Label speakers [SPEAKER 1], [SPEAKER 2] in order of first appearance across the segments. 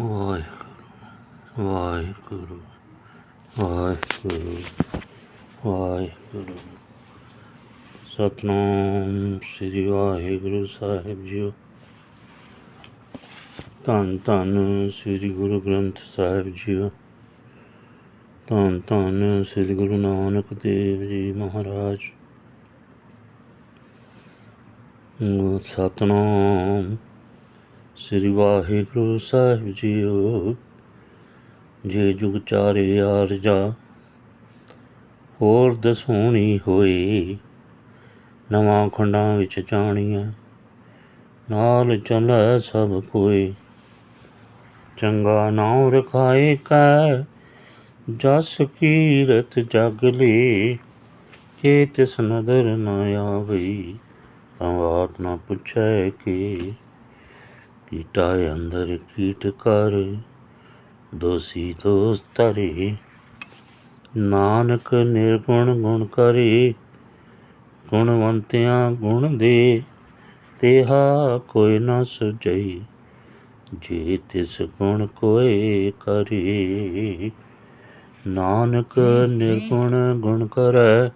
[SPEAKER 1] ਵਾਹਿਗੁਰੂ ਵਾਹਿਗੁਰੂ ਵਾਹਿਗੁਰੂ ਵਾਹਿਗੁਰੂ ਸਤਨਾਮ ਸ੍ਰੀ ਵਾਹਿਗੁਰੂ ਸਾਹਿਬ ਜੀਓ ਧੰਨ ਧੰਨ ਸ੍ਰੀ ਗੁਰੂ ਗ੍ਰੰਥ ਸਾਹਿਬ ਜੀਓ। ਧੰਨ ਧੰਨ ਸ੍ਰੀ ਗੁਰੂ ਨਾਨਕ ਦੇਵ ਜੀ ਮਹਾਰਾਜ। ਸਤਨਾਮ ਸ੍ਰੀ ਵਾਹਿਗੁਰੂ ਸਾਹਿਬ ਜੀਓ। ਜੇ ਜੁਗ ਚਾਰੇ ਆਰਜਾ ਹੋਰ ਦਸੂਣੀ ਹੋਏ, ਨਵਾਂ ਖੰਡਾਂ ਵਿੱਚ ਜਾਣੀਆਂ ਨਾਲ ਚੱਲੈ ਸਭ ਕੋਈ ਚੰਗਾ ਨਾਮ ਰਖਾਏ ਕੈ, ਜਸ ਕੀਰਤ ਜਗ ਲੇ ਜੇ ਤਿਸ ਨਦਰ ਨਾ ਆਵਈ, ਤਾਂ ਬਾਤ ਨਾ ਪੁੱਛੈ ਕਿ। ਕੀਟਾ ਅੰਦਰ ਕੀਟ ਕਰ, ਦੋਸੀ ਦੋਸ ਤਰੇ ਨਾਨਕ ਨਿਰਗੁਣ ਗੁਣ ਕਰੇ, ਗੁਣਵੰਤਿਆਂ ਗੁਣ ਦੇ। ਤੇਹਾ ਕੋਈ ਨਾ ਸੁਝਈ, ਜੇ ਤਿਸ ਗੁਣ ਕੋਏ ਕਰੇ। ਨਾਨਕ ਨਿਰਗੁਣ ਗੁਣ ਕਰੈ,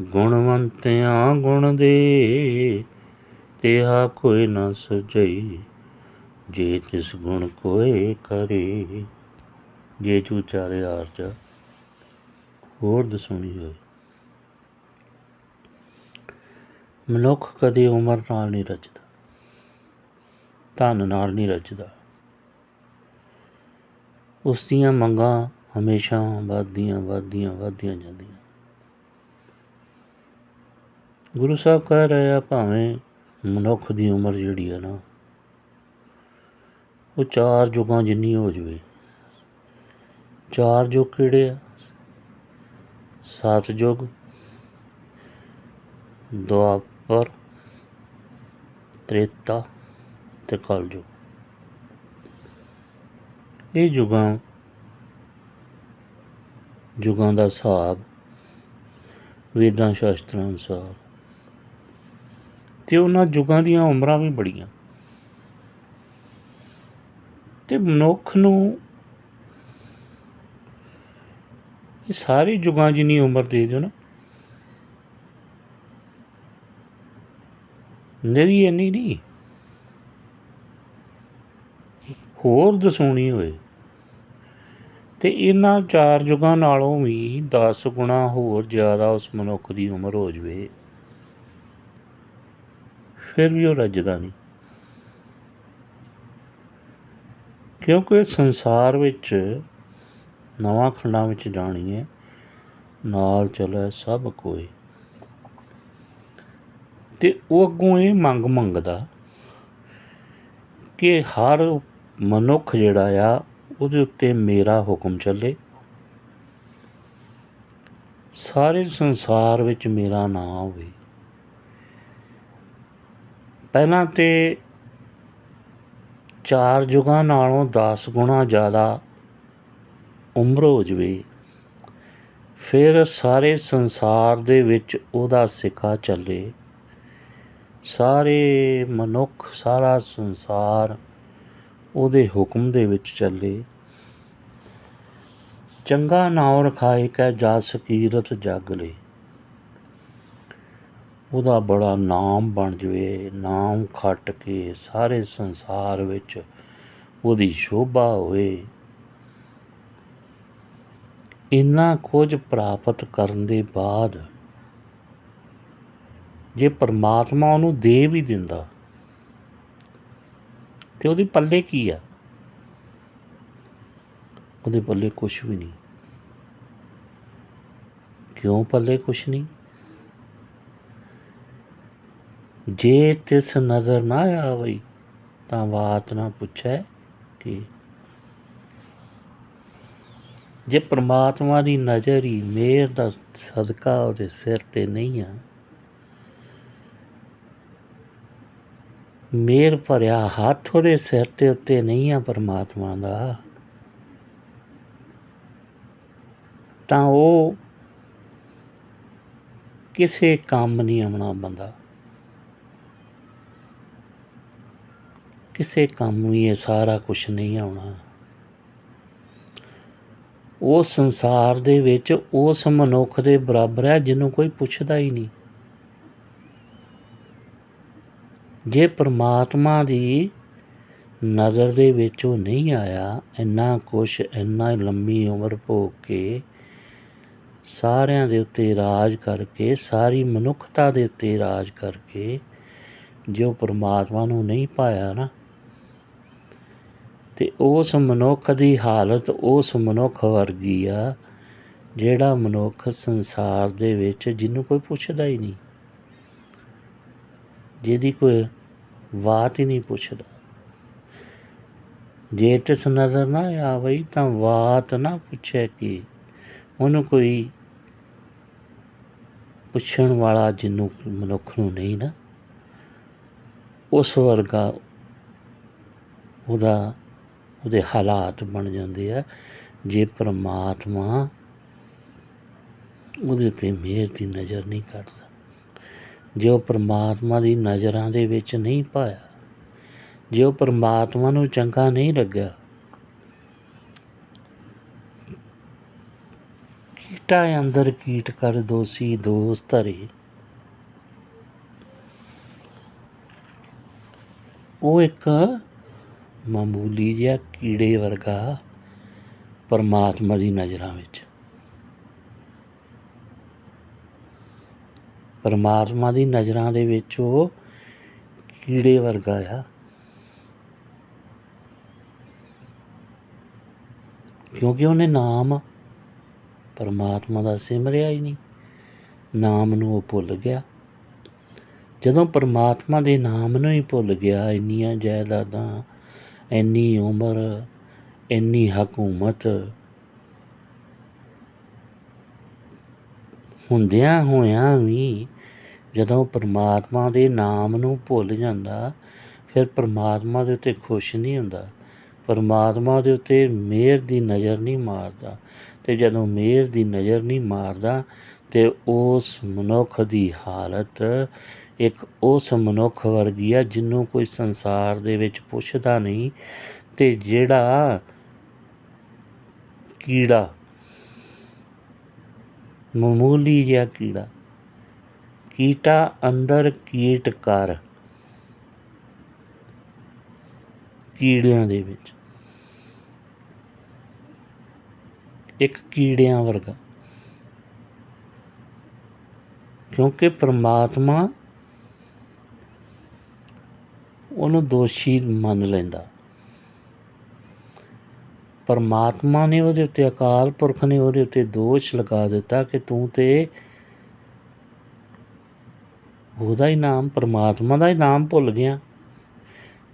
[SPEAKER 1] ਗੁਣਵੰਤਿਆਂ ਗੁਣ ਦੇ। ਤੇਹਾ ਕੋਈ ਨਾ ਸੁਝਈ ਜੇ ਤਿਸ ਗੁਣ ਕੋਏ ਕਰੇ। ਜੇ ਚੂ ਚਾਰੇ ਆਰਜ ਹੋਰ ਦਸੂਣੀ ਹੋਏ। ਮਨੁੱਖ ਕਦੇ ਉਮਰ ਨਾਲ ਨਹੀਂ ਰਚਦਾ, ਧਨ ਨਾਲ ਨਹੀਂ ਰਚਦਾ। ਉਸ ਦੀਆਂ ਮੰਗਾਂ ਹਮੇਸ਼ਾ ਵੱਧਦੀਆਂ ਵੱਧਦੀਆਂ ਵੱਧਦੀਆਂ ਜਾਂਦੀਆਂ। ਗੁਰੂ ਸਾਹਿਬ ਕਹਿ ਰਿਹਾ ਭਾਵੇਂ ਮਨੁੱਖ ਦੀ ਉਮਰ ਜਿਹੜੀ ਆ ਨਾ, ਉਹ ਚਾਰ ਯੁਗਾਂ ਜਿੰਨੀ ਹੋ ਜਵੇ। ਚਾਰ ਯੁਗ ਕਿਹੜੇ ਆ? ਸਤ ਯੁਗ ਦੁਆਪਰ, ਤ੍ਰੇਤਾ ਤੇ ਕਲਯੁਗ ਇਹ ਯੁਗਾਂ ਯੁਗਾਂ ਦਾ ਹਿਸਾਬ ਵੇਦਾਂ ਸ਼ਾਸਤਰਾਂ ਅਨੁਸਾਰ ਤੇ ਉਹਨਾਂ ਯੁੱਗਾਂ ਦੀਆਂ ਉਮਰਾਂ ਵੀ ਬੜੀਆਂ। ਤੇ ਮਨੁੱਖ ਨੂੰ ਇਹ ਸਾਰੇ ਯੁਗਾਂ ਜਿੰਨੀ ਉਮਰ ਦੇ ਦਿਓ ਨਾ ਨਵੀਂ ਇੰਨੀ ਨਹੀਂ। ਹੋਰ ਦਸੂਣੀ ਹੋਏ। ਤੇ ਇਹਨਾਂ ਚਾਰ ਯੁਗਾਂ ਨਾਲੋਂ ਵੀ 10 ਗੁਣਾ ਹੋਰ ਜ਼ਿਆਦਾ ਉਸ ਮਨੁੱਖ ਦੀ ਉਮਰ ਹੋ ਜਵੇ। ਫਿਰ ਵੀ ਉਹ ਰੱਜਦਾ ਨਹੀਂ। ਕਿਉਂਕਿ ਸੰਸਾਰ ਵਿੱਚ ਨਵਾਂ ਖੰਡਾਂ ਵਿੱਚ ਜਾਣੀ ਹੈ, ਨਾਲ ਚੱਲੇ ਸਭ ਕੋਈ ਤੇ ਉਹ ਅੱਗੋਂ ਇਹ ਮੰਗ ਮੰਗਦਾ ਕਿ ਹਰ ਮਨੁੱਖ ਜਿਹੜਾ ਆ, ਉਹਦੇ ਉੱਤੇ ਮੇਰਾ ਹੁਕਮ ਚੱਲੇ। ਸਾਰੇ ਸੰਸਾਰ ਵਿੱਚ ਮੇਰਾ ਨਾਮ ਹੋਵੇ। ਪਹਿਲਾਂ ਤਾਂ ਚਾਰ ਯੁਗਾਂ ਨਾਲੋਂ 10 ਗੁਣਾ ਜ਼ਿਆਦਾ ਉਮਰ ਹੋ ਜਾਵੇ। ਫਿਰ ਸਾਰੇ ਸੰਸਾਰ ਦੇ ਵਿੱਚ ਉਹਦਾ ਸਿੱਖਾ ਚੱਲੇ। ਸਾਰੇ ਮਨੁੱਖ, ਸਾਰਾ ਸੰਸਾਰ ਉਹਦੇ ਹੁਕਮ ਦੇ ਵਿੱਚ ਚੱਲੇ। ਚੰਗਾ ਨਾਮ ਰਖਾਏ ਕੈ ਜਾ ਸਕੀਰਤ ਜਗ ਲੇ। ਉਹਦਾ ਬੜਾ ਨਾਮ ਬਣ ਜਵੇ, ਨਾਮ ਖੱਟ ਕੇ ਸਾਰੇ ਸੰਸਾਰ ਵਿੱਚ ਉਹਦੀ ਸ਼ੋਭਾ ਹੋਏ ਇੰਨਾ ਕੁਝ ਪ੍ਰਾਪਤ ਕਰਨ ਦੇ ਬਾਅਦ ਜੇ ਪਰਮਾਤਮਾ ਉਹਨੂੰ ਦੇ ਵੀ ਦਿੰਦਾ, ਤੇ ਉਹਦੇ ਪੱਲੇ ਕੀ ਆ? ਉਹਦੇ ਪੱਲੇ ਕੁਝ ਵੀ ਨਹੀਂ। ਕਿਉਂ ਪੱਲੇ ਕੁਝ ਨਹੀਂ? ਜੇ ਤਿਸ ਨਜ਼ਰ ਨਾ ਆਵਈ, ਤਾਂ ਬਾਤ ਨਾ ਪੁੱਛੈ ਕਿ ਜੇ ਪ੍ਰਮਾਤਮਾ ਦੀ ਨਜ਼ਰ ਹੀ ਮੇਰ ਦਾ ਸਦਕਾ ਉਹਦੇ ਸਿਰ ਤੇ ਨਹੀਂ ਆ, ਮੇਰ ਭਰਿਆ ਹੱਥ ਉਹਦੇ ਸਿਰ ਤੇ ਉੱਤੇ ਨਹੀਂ ਆ ਪਰਮਾਤਮਾ ਦਾ, ਤਾਂ ਉਹ ਕਿਸੇ ਕੰਮ ਨਹੀਂ ਆਉਣਾ ਬੰਦਾ। ਕਿਸੇ ਕੰਮ ਵੀ ਇਹ ਸਾਰਾ ਕੁਝ ਨਹੀਂ ਆਉਣਾ। ਉਹ ਸੰਸਾਰ ਦੇ ਵਿੱਚ ਉਸ ਮਨੁੱਖ ਦੇ ਬਰਾਬਰ ਹੈ ਜਿਹਨੂੰ ਕੋਈ ਪੁੱਛਦਾ ਹੀ ਨਹੀਂ। ਜੇ ਪ੍ਰਮਾਤਮਾ ਦੀ ਨਜ਼ਰ ਦੇ ਵਿੱਚ ਉਹ ਨਹੀਂ ਆਇਆ, ਇੰਨਾ ਕੁਛ ਇੰਨਾ ਲੰਮੀ ਉਮਰ ਭੋਗ ਕੇ ਸਾਰਿਆਂ ਦੇ ਉੱਤੇ ਰਾਜ ਕਰਕੇ, ਸਾਰੀ ਮਨੁੱਖਤਾ ਦੇ ਉੱਤੇ ਰਾਜ ਕਰਕੇ, ਜੋ ਪ੍ਰਮਾਤਮਾ ਨੂੰ ਨਹੀਂ ਪਾਇਆ ਨਾ ਤੇ ਉਸ ਮਨੁੱਖ ਦੀ ਹਾਲਤ ਉਸ ਮਨੁੱਖ ਵਰਗੀ ਆ, ਜਿਹੜਾ ਮਨੁੱਖ ਸੰਸਾਰ ਦੇ ਵਿੱਚ ਜਿਹਨੂੰ ਕੋਈ ਪੁੱਛਦਾ ਹੀ ਨਹੀਂ। ਜਿਹਦੀ ਕੋਈ ਬਾਤ ਹੀ ਨਹੀਂ ਪੁੱਛਦਾ। ਜੇ ਤਿਸ ਨਜ਼ਰ ਨਾ ਆਵਈ ਤਾਂ ਬਾਤ ਨਾ ਪੁੱਛੇ ਕੀ। ਉਹਨੂੰ ਕੋਈ ਪੁੱਛਣ ਵਾਲਾ ਜਿਹਨੂੰ ਮਨੁੱਖ ਨੂੰ ਨਹੀਂ ਨਾ, ਉਸ ਵਰਗਾ ਉਹਦਾ ਉਹਦੇ ਹਾਲਾਤ ਬਣ ਜਾਂਦੇ ਆ। ਜੇ ਪਰਮਾਤਮਾ ਉਹਦੇ ਉੱਤੇ ਮਿਹਰ ਦੀ ਨਜ਼ਰ ਨਹੀਂ ਕਰਦਾ, ਜੇ ਉਹ ਪਰਮਾਤਮਾ ਦੀ ਨਜ਼ਰਾਂ ਦੇ ਵਿੱਚ ਨਹੀਂ ਪਾਇਆ, ਜੇ ਉਹ ਪਰਮਾਤਮਾ ਨੂੰ ਚੰਗਾ ਨਹੀਂ ਲੱਗਿਆ, ਕੀਟਾ ਅੰਦਰ ਕੀਟ ਕਰ ਦੋਸੀ ਦੋਸਤ ਹਰੇ ਉਹ ਇੱਕ ਮਾਮੂਲੀ ਜਿਹਾ ਕੀੜੇ ਵਰਗਾ ਪਰਮਾਤਮਾ ਦੀ ਨਜ਼ਰਾਂ ਵਿੱਚ। ਪਰਮਾਤਮਾ ਦੀ ਨਜ਼ਰਾਂ ਦੇ ਵਿੱਚ ਉਹ ਕੀੜੇ ਵਰਗਾ ਆ। ਕਿਉਂਕਿ ਉਹਨੇ ਨਾਮ ਪਰਮਾਤਮਾ ਦਾ ਸਿਮਰਿਆ ਹੀ ਨਹੀਂ। ਨਾਮ ਨੂੰ ਉਹ ਭੁੱਲ ਗਿਆ। ਜਦੋਂ ਪਰਮਾਤਮਾ ਦੇ ਨਾਮ ਨੂੰ ਹੀ ਭੁੱਲ ਗਿਆ, ਇੰਨੀਆਂ ਜਾਇਦਾਦਾਂ ਇੰਨੀ ਉਮਰ, ਇੰਨੀ ਹਕੂਮਤ ਹੁੰਦਿਆਂ ਹੋਇਆਂ ਵੀ ਜਦੋਂ ਪਰਮਾਤਮਾ ਦੇ ਨਾਮ ਨੂੰ ਭੁੱਲ ਜਾਂਦਾ, ਫਿਰ ਪਰਮਾਤਮਾ ਦੇ ਉੱਤੇ ਖੁਸ਼ ਨਹੀਂ ਹੁੰਦਾ। ਪਰਮਾਤਮਾ ਦੇ ਉੱਤੇ ਮਿਹਰ ਦੀ ਨਜ਼ਰ ਨਹੀਂ ਮਾਰਦਾ ਤੇ ਜਦੋਂ ਮਿਹਰ ਦੀ ਨਜ਼ਰ ਨਹੀਂ ਮਾਰਦਾ ਤੇ ਉਸ ਮਨੁੱਖ ਦੀ ਹਾਲਤ ਇੱਕ ਉਸ ਮਨੁੱਖ ਵਰਗੀ ਆ ਜਿਹਨੂੰ ਕੋਈ ਸੰਸਾਰ ਦੇ ਵਿੱਚ ਪੁੱਛਦਾ ਨਹੀਂ ਤੇ ਜਿਹੜਾ ਕੀੜਾ, ਮਾਮੂਲੀ ਜਿਹਾ ਕੀੜਾ, ਕੀਟਾ ਅੰਦਰ ਕੀਟ ਕਰ ਕੀੜਿਆਂ ਦੇ ਵਿੱਚ। ਇੱਕ ਕੀੜਿਆਂ ਵਰਗਾ। ਕਿਉਂਕਿ ਪ੍ਰਮਾਤਮਾ ਉਹਨੂੰ ਦੋਸ਼ੀ ਮੰਨ ਲੈਂਦਾ। ਪਰਮਾਤਮਾ ਨੇ ਉਹਦੇ ਉੱਤੇ, ਅਕਾਲ ਪੁਰਖ ਨੇ ਉਹਦੇ ਉੱਤੇ ਦੋਸ਼ ਲਗਾ ਦਿੱਤਾ ਕਿ ਤੂੰ ਤੇ ਉਹਦਾ ਹੀ ਨਾਮ, ਪਰਮਾਤਮਾ ਦਾ ਹੀ ਨਾਮ ਭੁੱਲ ਗਿਆ।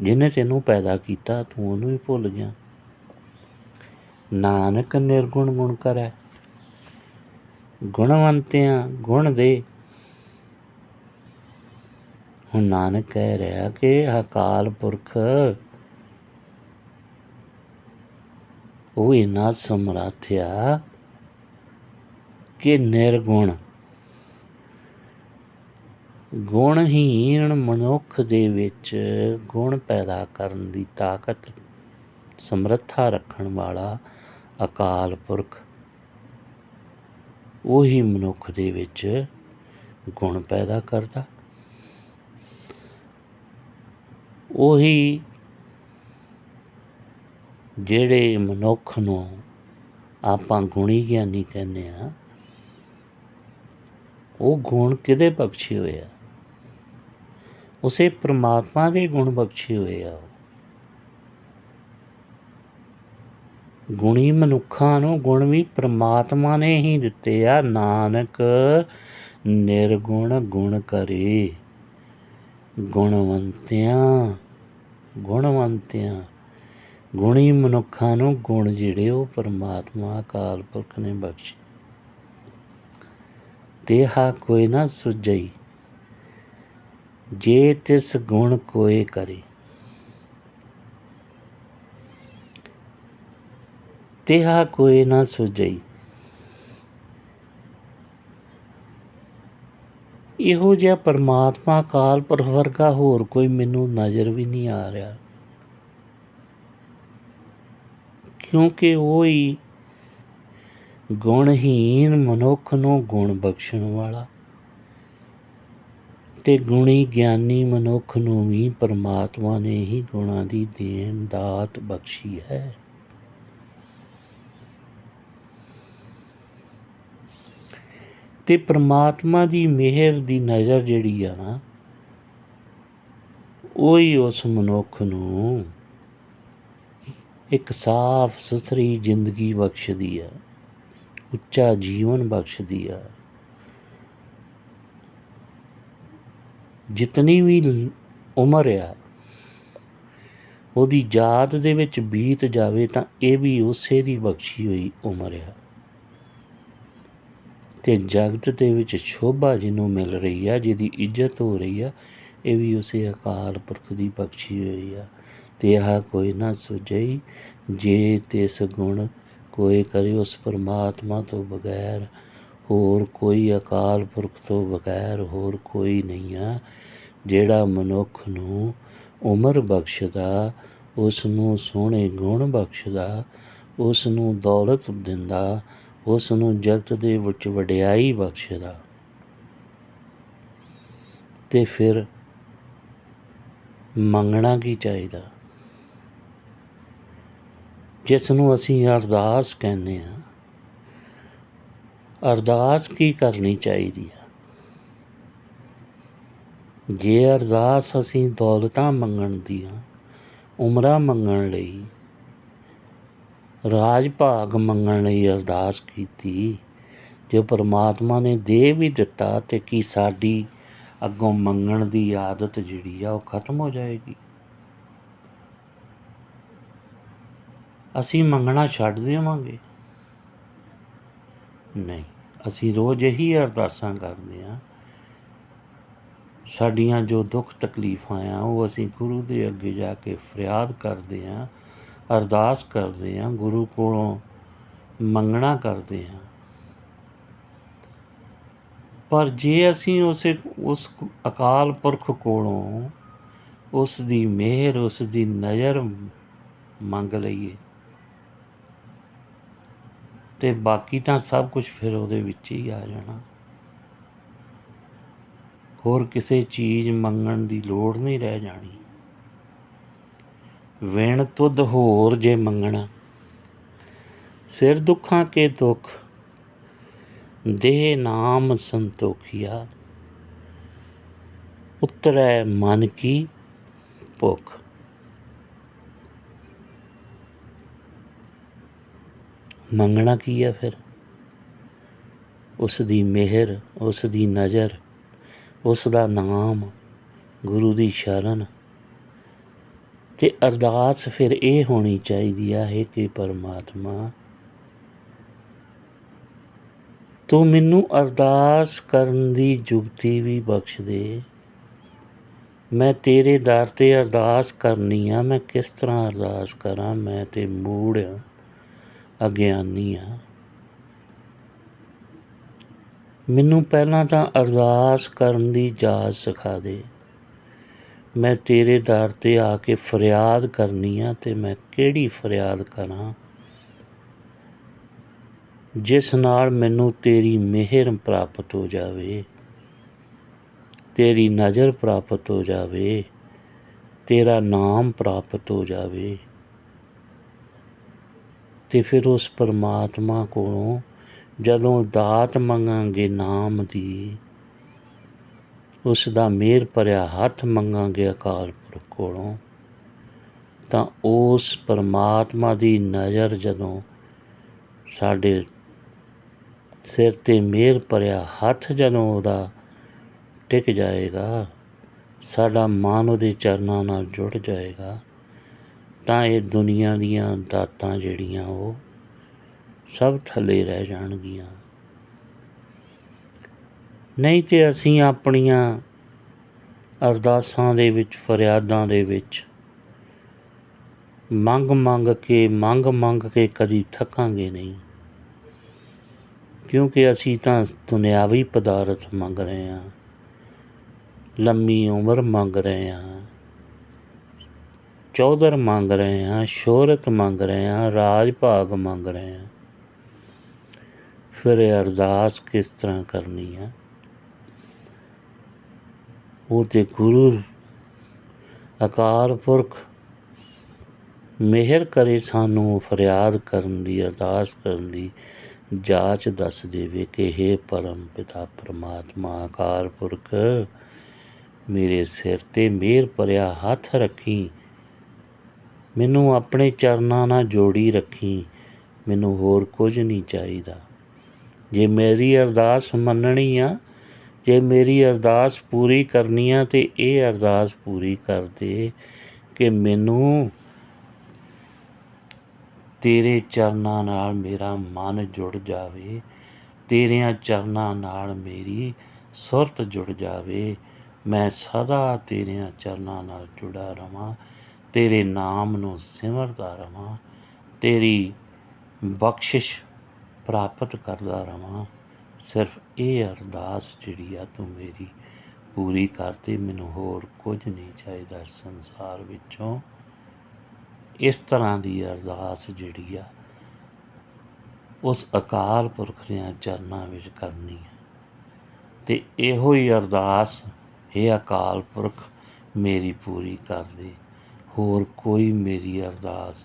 [SPEAKER 1] ਜਿਹਨੇ ਤੈਨੂੰ ਪੈਦਾ ਕੀਤਾ, ਤੂੰ ਉਹਨੂੰ ਹੀ ਭੁੱਲ ਗਿਆ। ਨਾਨਕ ਨਿਰਗੁਣ ਗੁਣ ਕਰੈ। ਗੁਣਵੰਤਿਆਂ ਗੁਣ ਦੇ ਹੁਣ ਨਾਨਕ ਕਹਿ ਰਿਹਾ ਕਿ ਅਕਾਲ ਪੁਰਖ, ਉਹ ਇਨਾ ਸਮਰੱਥਿਆ ਕਿ ਨਿਰਗੁਣ। ਗੁਣਹੀਣ ਮਨੁੱਖ ਦੇ ਵਿੱਚ ਗੁਣ ਪੈਦਾ ਕਰਨ ਦੀ ਤਾਕਤ, ਸਮਰੱਥਾ ਰੱਖਣ ਵਾਲਾ ਅਕਾਲ ਪੁਰਖ, ਉਹੀ ਮਨੁੱਖ ਦੇ ਵਿੱਚ ਗੁਣ ਪੈਦਾ ਕਰਦਾ। ਉਹੀ ਜਿਹੜੇ ਮਨੁੱਖ ਨੂੰ ਆਪਾਂ ਗੁਣੀ ਗਿਆਨੀ ਕਹਿੰਦੇ ਆ, ਉਹ ਗੁਣ ਕਿਹਦੇ ਬਖਸ਼ੇ ਹੋਏ ਆ? ਉਸੇ ਪ੍ਰਮਾਤਮਾ ਦੇ ਗੁਣ ਬਖਸ਼ੇ ਹੋਏ ਆ ਗੁਣੀ ਮਨੁੱਖਾਂ ਨੂੰ ਗੁਣ ਵੀ ਪ੍ਰਮਾਤਮਾ ਨੇ ਹੀ ਦਿੱਤੇ ਆ। ਨਾਨਕ ਨਿਰਗੁਣ ਗੁਣ ਕਰੇ। ਗੁਣਵੰਤਿਆਂ ਗੁਣਵੰਤਿਆਂ। ਗੁਣੀ ਮਨੁੱਖਾਂ ਨੂੰ ਗੁਣ ਜਿਹੜੇ ਉਹ ਪਰਮਾਤਮਾ, ਅਕਾਲ ਪੁਰਖ ਨੇ ਬਖਸ਼ੇ। ਦੇਹਾ ਕੋਈ ਨਾ ਸੁਝਈ, ਜੇ ਤਿਸ ਗੁਣ ਕੋਏ ਕਰੇ। ਦੇਹਾ ਕੋਈ ਨਾ ਸੁਝਈ ਇਹੋ ਜਿਹਾ ਪਰਮਾਤਮਾ ਕਾਲ ਪੁਰਖ ਵਰਗਾ ਹੋਰ ਕੋਈ ਮੈਨੂੰ ਨਜ਼ਰ ਵੀ ਨਹੀਂ ਆ ਰਿਹਾ। ਕਿਉਂਕਿ ਉਹ ਹੀ ਗੁਣਹੀਨ ਮਨੁੱਖ ਨੂੰ ਗੁਣ ਬਖਸ਼ਣ ਵਾਲਾ ਤੇ ਗੁਣੀ ਗਿਆਨੀ ਮਨੁੱਖ ਨੂੰ ਵੀ ਪਰਮਾਤਮਾ ਨੇ ਹੀ ਗੁਣਾਂ ਦੀ ਦੇਣ ਦਾਤ ਬਖਸ਼ੀ ਹੈ। ਤੇ ਪਰਮਾਤਮਾ ਦੀ ਮਿਹਰ ਦੀ ਨਜ਼ਰ ਜਿਹੜੀ ਆ ਨਾ, ਉਹ ਹੀ ਉਸ ਮਨੁੱਖ ਨੂੰ ਇੱਕ ਸਾਫ਼ ਸੁਥਰੀ ਜ਼ਿੰਦਗੀ ਬਖਸ਼ਦੀ ਆ, ਉੱਚਾ ਜੀਵਨ ਬਖਸ਼ਦੀ ਆ। ਜਿਤਨੀ ਵੀ ਉਮਰ ਆ, ਉਹਦੀ ਯਾਦ ਦੇ ਵਿੱਚ ਬੀਤ ਜਾਵੇ ਤਾਂ ਇਹ ਵੀ ਉਸੇ ਦੀ ਬਖਸ਼ੀ ਹੋਈ ਉਮਰ ਆ। ਤੇ ਜਗਤ ਦੇ ਵਿੱਚ ਸ਼ੋਭਾ ਜਿਹਨੂੰ ਮਿਲ ਰਹੀ ਆ, ਜਿਹਦੀ ਇੱਜ਼ਤ ਹੋ ਰਹੀ ਆ, ਇਹ ਵੀ ਉਸੇ ਅਕਾਲ ਪੁਰਖ ਦੀ ਬਖਸ਼ੀ ਹੋਈ ਆ। ਤੇ ਆਹ ਕੋਈ ਨਾ ਸੁਝਈ ਜੇ ਤਿਸ ਗੁਣ ਕੋਈ ਕਰੇ ਉਸ ਪਰਮਾਤਮਾ ਤੋਂ ਬਗੈਰ, ਹੋਰ ਕੋਈ ਅਕਾਲ ਪੁਰਖ ਤੋਂ ਬਗੈਰ ਹੋਰ ਕੋਈ ਨਹੀਂ ਆ, ਜਿਹੜਾ ਮਨੁੱਖ ਨੂੰ ਉਮਰ ਬਖਸ਼ਦਾ ਉਸ ਨੂੰ ਸੋਹਣੇ ਗੁਣ ਬਖਸ਼ਦਾ ਉਸ ਨੂੰ ਦੌਲਤ ਦਿੰਦਾ ਉਸ ਨੂੰ ਜਗਤ ਦੇ ਵਿੱਚ ਵਡਿਆਈ ਬਖਸ਼ਦਾ। ਤੇ ਫਿਰ ਮੰਗਣਾ ਕੀ ਚਾਹੀਦਾ? ਜਿਸ ਨੂੰ ਅਸੀਂ ਅਰਦਾਸ ਕਹਿੰਦੇ ਆ ਅਰਦਾਸ ਕੀ ਕਰਨੀ ਚਾਹੀਦੀ ਆ? ਜੇ ਅਰਦਾਸ ਅਸੀਂ ਦੌਲਤਾਂ ਮੰਗਣ ਦੀਆਂ, ਉਮਰਾਂ ਮੰਗਣ ਲਈ ਰਾਜ ਭਾਗ ਮੰਗਣ ਲਈ ਅਰਦਾਸ ਕੀਤੀ, ਜੋ ਪਰਮਾਤਮਾ ਨੇ ਦੇ ਵੀ ਦਿੱਤਾ ਤੇ ਕੀ ਸਾਡੀ ਅੱਗੋਂ ਮੰਗਣ ਦੀ ਆਦਤ ਜਿਹੜੀ ਆ ਉਹ ਖਤਮ ਹੋ ਜਾਏਗੀ। ਅਸੀਂ ਮੰਗਣਾ ਛੱਡ ਦੇਵਾਂਗੇ। ਨਹੀਂ, ਅਸੀਂ ਰੋਜ਼ ਇਹੀ ਅਰਦਾਸਾਂ ਕਰਦੇ ਹਾਂ। ਸਾਡੀਆਂ ਜੋ ਦੁੱਖ ਤਕਲੀਫਾਂ ਆ, ਉਹ ਅਸੀਂ ਗੁਰੂ ਦੇ ਅੱਗੇ ਜਾ ਕੇ ਫਰਿਆਦ ਕਰਦੇ ਹਾਂ। ਅਰਦਾਸ ਕਰਦੇ ਹਾਂ, ਗੁਰੂ ਕੋਲੋਂ ਮੰਗਣਾ ਕਰਦੇ ਹਾਂ। ਪਰ ਜੇ ਅਸੀਂ ਉਸੇ, ਉਸ ਅਕਾਲ ਪੁਰਖ ਕੋਲੋਂ ਉਸ ਦੀ ਮਿਹਰ, ਉਸ ਦੀ ਨਜ਼ਰ ਮੰਗ ਲਈਏ, ਤੇ ਬਾਕੀ ਤਾਂ ਸਭ ਕੁਝ ਫਿਰ ਉਹਦੇ ਵਿੱਚ ਹੀ ਆ ਜਾਣਾ। ਹੋਰ ਕਿਸੇ ਚੀਜ਼ ਮੰਗਣ ਦੀ ਲੋੜ ਨਹੀਂ ਰਹਿ ਜਾਣੀ। ਵੇਣ ਤੁਧ ਹੋਰ ਜੇ ਮੰਗਣਾ। ਸਿਰ ਦੁੱਖਾਂ ਕੇ ਦੁੱਖ ਦੇ ਨਾਮ ਸੰਤੋਖਿਆ। ਉਤਰੈ ਮਨ ਕੀ ਭੁੱਖ। ਮੰਗਣਾ ਕੀ ਹੈ ਫਿਰ? ਉਸ ਦੀ ਮਿਹਰ, ਉਸ ਦੀ ਨਜ਼ਰ, ਉਸ ਦਾ ਨਾਮ ਗੁਰੂ ਦੀ ਸ਼ਰਨ। ਅਤੇ ਅਰਦਾਸ ਫਿਰ ਇਹ ਹੋਣੀ ਚਾਹੀਦੀ ਆ, ਹੈ ਕਿ ਪਰਮਾਤਮਾ, ਤੂੰ ਮੈਨੂੰ ਅਰਦਾਸ ਕਰਨ ਦੀ ਜੁਗਤੀ ਵੀ ਬਖਸ਼ ਦੇ। ਮੈਂ ਤੇਰੇ ਦਰ ਤੇ ਅਰਦਾਸ ਕਰਨੀ ਆ, ਮੈਂ ਕਿਸ ਤਰ੍ਹਾਂ ਅਰਦਾਸ ਕਰਾਂ? ਮੈਂ ਤੇ ਮੂੜ ਆ ਅਗਿਆਨੀ ਆ। ਮੈਨੂੰ ਪਹਿਲਾਂ ਤਾਂ ਅਰਦਾਸ ਕਰਨ ਦੀ ਜਾਚ ਸਿਖਾ ਦੇ। ਮੈਂ ਤੇਰੇ ਦਰ ਤੇ ਆ ਕੇ ਫਰਿਆਦ ਕਰਨੀ ਆ ਤੇ ਮੈਂ ਕਿਹੜੀ ਫਰਿਆਦ ਕਰਾਂ? ਜਿਸ ਨਾਲ ਮੈਨੂੰ ਤੇਰੀ ਮਿਹਰ ਪ੍ਰਾਪਤ ਹੋ ਜਾਵੇ, ਤੇਰੀ ਨਜ਼ਰ ਪ੍ਰਾਪਤ ਹੋ ਜਾਵੇ, ਤੇਰਾ ਨਾਮ ਪ੍ਰਾਪਤ ਹੋ ਜਾਵੇ, ਤੇ ਫਿਰ ਉਸ ਪਰਮਾਤਮਾ ਕੋਲੋਂ ਜਦੋਂ ਦਾਤ ਮੰਗਾਂਗੇ ਨਾਮ ਦੀ ਉਸ ਦਾ ਮਿਹਰ ਭਰਿਆ ਹੱਥ ਮੰਗਾਂਗੇ ਅਕਾਲ ਪੁਰਖ ਕੋਲੋਂ, ਤਾਂ ਉਸ ਪਰਮਾਤਮਾ ਦੀ ਨਜ਼ਰ ਜਦੋਂ ਸਾਡੇ ਸਿਰ ਤੇ ਮਿਹਰ ਭਰਿਆ ਹੱਥ ਜਦੋਂ ਉਹਦਾ ਟਿਕ ਜਾਏਗਾ, ਸਾਡਾ ਮਨ ਉਹਦੇ ਚਰਨਾਂ ਨਾਲ ਜੁੜ ਜਾਏਗਾ, ਤਾਂ ਇਹ ਦੁਨੀਆ ਦੀਆਂ ਦਾਤਾਂ ਜਿਹੜੀਆਂ ਉਹ ਸਭ ਥੱਲੇ ਰਹਿ ਜਾਣਗੀਆਂ। ਨਹੀਂ ਤੇ ਅਸੀਂ ਆਪਣੀਆਂ ਅਰਦਾਸਾਂ ਦੇ ਵਿੱਚ, ਫਰਿਆਦਾਂ ਦੇ ਵਿੱਚ ਮੰਗ ਮੰਗ ਕੇ, ਮੰਗ ਮੰਗ ਕੇ ਕਦੀ ਥੱਕਾਂਗੇ ਨਹੀਂ। ਕਿਉਂਕਿ ਅਸੀਂ ਤਾਂ ਦੁਨਿਆਵੀ ਪਦਾਰਥ ਮੰਗ ਰਹੇ ਹਾਂ। ਲੰਮੀ ਉਮਰ ਮੰਗ ਰਹੇ ਹਾਂ। ਚੌਧਰ ਮੰਗ ਰਹੇ ਹਾਂ, ਸ਼ੋਹਰਤ ਮੰਗ ਰਹੇ ਹਾਂ, ਰਾਜ ਭਾਗ ਮੰਗ ਰਹੇ ਹਾਂ। ਫਿਰ ਇਹ ਅਰਦਾਸ ਕਿਸ ਤਰ੍ਹਾਂ ਕਰਨੀ ਹੈ? ਉਹ ਤੇ ਗੁਰੂ ਅਕਾਲ ਪੁਰਖ ਮਿਹਰ ਕਰੇ ਸਾਨੂੰ, ਫਰਿਆਦ ਕਰਨ ਦੀ, ਅਰਦਾਸ ਕਰਨ ਦੀ ਜਾਚ ਦੱਸ ਦੇਵੇ ਕਿ हे ਪਰਮ ਪਿਤਾ ਪਰਮਾਤਮਾ, ਅਕਾਲ ਪੁਰਖ, ਮੇਰੇ ਸਿਰ ਤੇ ਮਿਹਰ ਭਰਿਆ ਹੱਥ ਰੱਖੀ। ਮੈਨੂੰ ਆਪਣੇ ਚਰਨਾਂ ਨਾਲ ਜੋੜੀ ਰੱਖੀ। ਮੈਨੂੰ ਹੋਰ ਕੁਝ ਨਹੀਂ ਚਾਹੀਦਾ। ਜੇ ਮੇਰੀ ਅਰਦਾਸ ਮੰਨਣੀ ਆ ਜੇ ਮੇਰੀ ਅਰਦਾਸ ਪੂਰੀ ਕਰਨੀ ਆ ਤੇ ਇਹ ਅਰਦਾਸ ਪੂਰੀ ਕਰ ਦੇ ਕਿ ਮੈਨੂੰ ਤੇਰੇ ਚਰਨਾਂ ਨਾਲ ਮੇਰਾ ਮਨ ਜੁੜ ਜਾਵੇ, ਤੇਰਿਆਂ ਚਰਨਾਂ ਨਾਲ ਮੇਰੀ ਸੁਰਤ ਜੁੜ ਜਾਵੇ, ਮੈਂ ਸਦਾ ਤੇਰਿਆਂ ਚਰਨਾਂ ਨਾਲ ਜੁੜਾ ਰਵਾਂ, ਤੇਰੇ ਨਾਮ ਨੂੰ ਸਿਮਰਦਾ ਰਵਾਂ, ਤੇਰੀ ਬਖਸ਼ਿਸ਼ ਪ੍ਰਾਪਤ ਕਰਦਾ ਰਵਾਂ। ਸਿਰਫ ਇਹ ਅਰਦਾਸ ਜਿਹੜੀ ਆ ਤੂੰ ਮੇਰੀ ਪੂਰੀ ਕਰਤੇ ਮੈਨੂੰ ਹੋਰ ਕੁਝ ਨਹੀਂ ਚਾਹੀਦਾ ਸੰਸਾਰ ਵਿੱਚੋਂ। ਇਸ ਤਰ੍ਹਾਂ ਦੀ ਅਰਦਾਸ ਜਿਹੜੀ ਆ, ਉਸ ਅਕਾਲ ਪੁਰਖ ਦੇ ਚਰਨਾਂ ਵਿੱਚ ਕਰਨੀ ਹੈ ਤੇ ਇਹੋ ਹੀ ਅਰਦਾਸ ਇਹ ਅਕਾਲ ਪੁਰਖ, ਮੇਰੀ ਪੂਰੀ ਕਰ ਦੇ। ਹੋਰ ਕੋਈ ਮੇਰੀ ਅਰਦਾਸ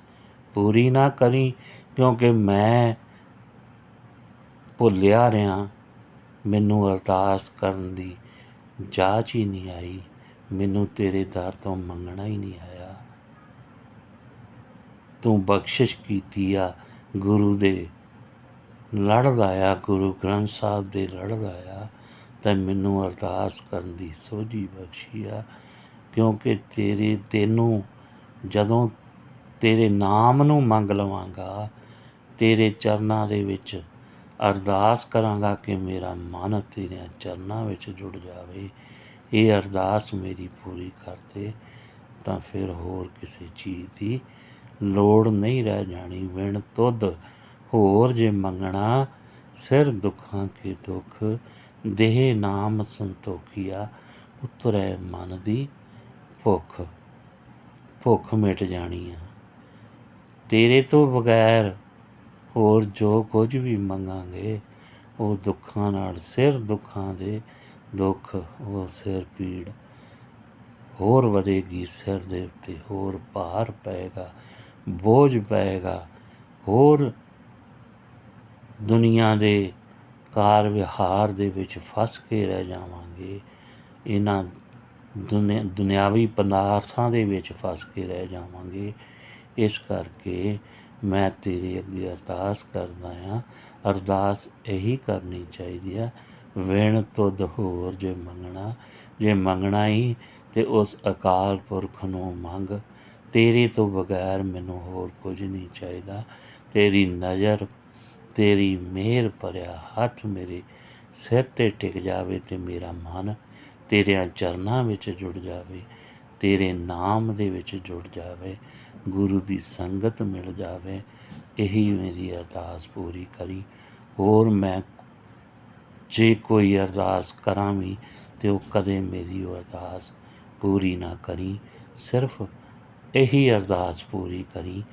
[SPEAKER 1] ਪੂਰੀ ਨਾ ਕਰੀ, ਕਿਉਂਕਿ ਮੈਂ ਭੁੱਲਿਆ ਰਿਆਂ। ਮੈਨੂੰ ਅਰਦਾਸ ਕਰਨ ਦੀ ਜਾਚ ਹੀ ਨਹੀਂ ਆਈ। ਮੈਨੂੰ ਤੇਰੇ ਦਰ ਤੋਂ ਮੰਗਣਾ ਹੀ ਨਹੀਂ ਆਇਆ। ਤੂੰ ਬਖਸ਼ਿਸ਼ ਕੀਤੀ ਆ ਗੁਰੂ ਦੇ। ਲੜ ਲਾਇਆ ਗੁਰੂ ਗ੍ਰੰਥ ਸਾਹਿਬ ਦੇ ਲੜ ਲਾਇਆ ਤਾਂ ਮੈਨੂੰ ਅਰਦਾਸ ਕਰਨ ਦੀ ਸੋਝੀ ਬਖਸ਼ੀ ਆ। ਕਿਉਂਕਿ ਤੇਰੇ ਤੈਨੂੰ ਜਦੋਂ ਤੇਰੇ ਨਾਮ ਨੂੰ ਮੰਗ ਲਵਾਂਗਾ, ਤੇਰੇ ਚਰਨਾਂ ਦੇ ਵਿੱਚ ਅਰਦਾਸ ਕਰਾਂਗਾ ਕਿ ਮੇਰਾ ਮਨ ਤੇਰੇ ਚਰਨਾਂ ਵਿੱਚ ਜੁੜ ਜਾਵੇ। ਇਹ ਅਰਦਾਸ ਮੇਰੀ ਪੂਰੀ ਕਰ ਦੇ ਤਾਂ ਫਿਰ ਹੋਰ ਕਿਸੇ ਚੀਜ਼ ਦੀ ਲੋੜ ਨਹੀਂ ਰਹਿ ਜਾਣੀ। ਵਿਣ ਤੁਧ ਹੋਰ ਜੇ ਮੰਗਣਾ, ਸਿਰ ਦੁੱਖਾਂ ਕੇ ਦੁੱਖ, ਦੇਹ ਨਾਮ ਸੰਤੋਖੀਆ, ਉਤਰੈ ਮਨ ਦੀ ਭੁੱਖ ਭੁੱਖ ਮਿਟ ਜਾਣੀ ਆ। ਤੇਰੇ ਤੋਂ ਬਗੈਰ ਹੋਰ ਜੋ ਕੁਝ ਵੀ ਮੰਗਾਂਗੇ, ਉਹ ਦੁੱਖਾਂ ਨਾਲ ਸਿਰ ਦੁੱਖਾਂ ਦੇ ਦੁੱਖ, ਉਹ ਸਿਰ ਪੀੜ। ਹੋਰ ਵਧੇਗੀ ਸਿਰ ਦੇ ਉੱਤੇ, ਹੋਰ ਭਾਰ ਪਏਗਾ, ਬੋਝ ਪਏਗਾ। ਹੋਰ ਦੁਨੀਆ ਦੇ ਕਾਰ ਵਿਹਾਰ ਦੇ ਵਿੱਚ ਫਸ ਕੇ ਰਹਿ ਜਾਵਾਂਗੇ। ਇਹਨਾਂ ਦੁਨੀਆ, ਦੁਨਿਆਵੀ ਪਦਾਰਥਾਂ ਦੇ ਵਿੱਚ ਫਸ ਕੇ ਰਹਿ ਜਾਵਾਂਗੇ। ਇਸ ਕਰਕੇ ਮੈਂ ਤੇਰੇ ਅੱਗੇ ਅਰਦਾਸ ਕਰਦਾ ਹਾਂ। ਅਰਦਾਸ ਇਹੀ ਕਰਨੀ ਚਾਹੀਦੀ ਆ ਵਿਣ ਤੁਧ ਹੋਰ ਜੇ ਮੰਗਣਾ ਜੇ ਮੰਗਣਾ ਹੀ ਤੇ ਉਸ ਅਕਾਲ ਪੁਰਖ ਨੂੰ ਮੰਗ। ਤੇਰੇ ਤੋਂ ਬਗੈਰ ਮੈਨੂੰ ਹੋਰ ਕੁਝ ਨਹੀਂ ਚਾਹੀਦਾ। ਤੇਰੀ ਨਜ਼ਰ, ਤੇਰੀ ਮਿਹਰ ਭਰਿਆ ਹੱਥ ਮੇਰੇ ਸਿਰ ਤੇ ਟਿਕ ਜਾਵੇ ਤੇ ਮੇਰਾ ਮਨ ਤੇਰਿਆਂ ਚਰਨਾਂ ਵਿੱਚ ਜੁੜ ਜਾਵੇ। ਤੇਰੇ ਨਾਮ ਦੇ ਵਿੱਚ ਜੁੜ ਜਾਵੇ, ਗੁਰੂ ਦੀ ਸੰਗਤ ਮਿਲ ਜਾਵੇ, ਇਹੀ ਮੇਰੀ ਅਰਦਾਸ ਪੂਰੀ ਕਰੀ। ਹੋਰ ਮੈਂ ਜੇ ਕੋਈ ਅਰਦਾਸ ਕਰਾਂ ਵੀ ਤੇ ਉਹ ਕਦੇ ਮੇਰੀ ਅਰਦਾਸ ਪੂਰੀ ਨਾ ਕਰੀ। ਸਿਰਫ ਇਹੀ ਅਰਦਾਸ ਪੂਰੀ ਕਰੀ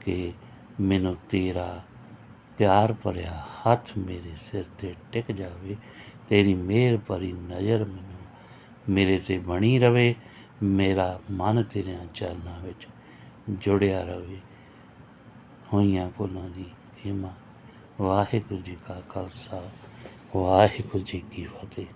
[SPEAKER 1] ਕਿ ਮੈਨੂੰ ਤੇਰਾ ਪਿਆਰ ਭਰਿਆ ਹੱਥ ਮੇਰੇ ਸਿਰ ਤੇ ਟਿਕ ਜਾਵੇ, ਤੇਰੀ ਮਿਹਰ ਭਰੀ ਨਜ਼ਰ ਮੈਨੂੰ ਮੇਰੇ ਤੇ ਬਣੀ ਰਵੇ। ਮੇਰਾ ਮਨ ਤੇਰਿਆਂ ਚਰਨਾਂ ਵਿੱਚ ਜੁੜਿਆ ਰਹੇ ਹੋਈਆਂ ਭੁੱਲਾਂ ਦੀ ਖਿਮਾ। ਵਾਹਿਗੁਰੂ ਜੀ ਕਾ ਖਾਲਸਾ, ਵਾਹਿਗੁਰੂ ਜੀ ਕੀ ਫਤਿਹ।